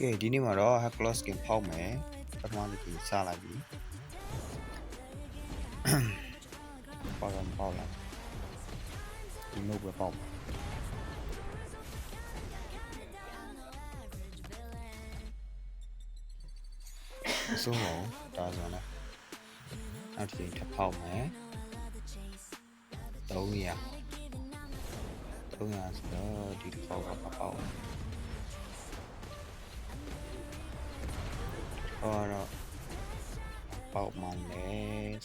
ကဲဒီနေ့မှာတော့ hack loss skin ဖောက်မယ်ပထမတစ်ကြိမ်စလိုက်ပြီပေါက်တော့မပေါက်လားဒီလိုပဲပေါက်ပါအစိုးရဒါဆိုရင်နောက်တစ်ကြိမ်ထပ်ဖောက်မယ်300 300ဆိုတော့ဒီတစ်ခေါက်ကမပေါ တော့တော့ပေါက်မှန်လဲ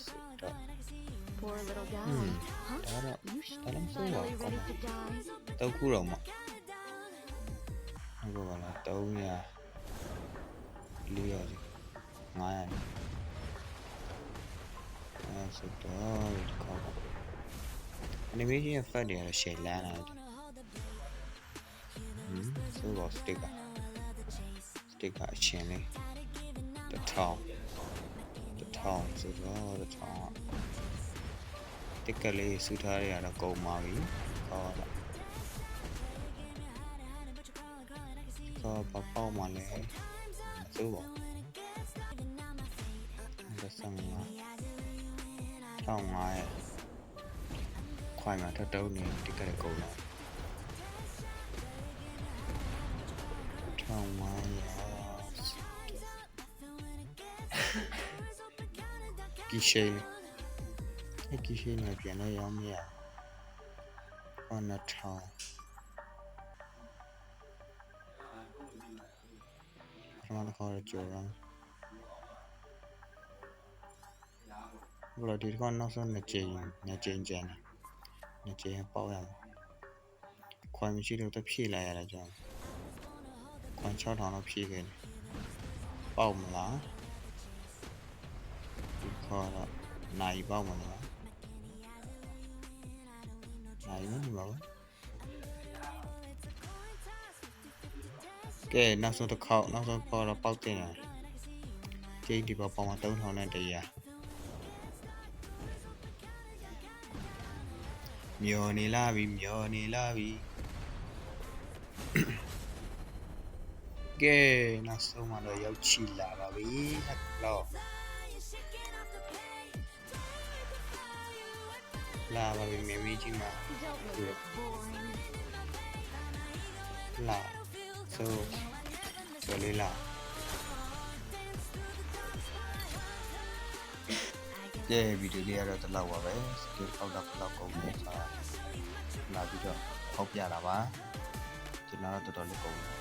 ဆိုတော့ Poor little guy. Hmm. Huh? ဒါတော့ You should ဒါလည်းမဆိုးပါ finally ဘူးကောင်း ready ပါ to die. တောက်ခုတော့မှဟုတ်ကဲ့လား300 400စီ900အဲဆိုတော့ဒီကောက်ပါ animation effect တွေကတော့ share လန်းလာတယ်ဟမ်ဆိုတော့ sticker sticker အချင်းလေး တစ်ထောင်တစ်ထောင်ဆိုတော့တစ်ထောင်ကတက်ကလေးစူထားရတော့ကုန်ပါပြီဟောတော့ဟောပပောက်မှလည်းသို့ပါဒါဆန်လာထောင်းငါရဲ့ခွိုင်းမှာထတုံးနေတက်ကလေးကုန်လာထောင်းငါရဲ့ ကီရှိန်အဲ့ဒီရှိနေပြန်တော့ရောင်းမရဟောနှစ်ထောင်ပထမတစ်ခါတော့ကြော်ရမ်းဘလို့ဒီတစ်ခါနောက်ဆုံးနှစ်ကြိမ်နှစ်ကြိမ်ကျန်တယ်နှစ်ကြိမ်ပေါက်ရမယ်ခွိုင်းမရှိတော့တဖြည့်လိုက်ရတာကြောင့်ခွိုင်း6000တော့ဖြည့်ခဲ့တယ်ပေါက်မလားဒီ ခါတော့နိုင်ပေါက်မလားနိုင်နေမှာပါကဲနောက်ဆုံးတစ်ခေါက်နောက်ဆုံးပေါ်တော့ပေါက်တင်တယ်ကျိန်းဒီပေါ်ပေါင်မှာ3000နဲ့တရားမျောနေလာပြီမျောနေလာပြီကဲနောက်ဆုံးမှတော့ရောက်ချီလာပါပြီဟက်လော လာပါပြီမေမီကြီးမှာ Don't make it boring. လာဆိုဆိုလေးလာကဲဗီဒီယိုလေးကတော့ဒီလောက်ပါပဲစကေအောက်တော့ဘလောက်ကုန်လဲဆိုတာလာပြီးတော့ဟောက်ပြတာပါကျွန်တော်တော့တော်တော်လေးကုန်တယ်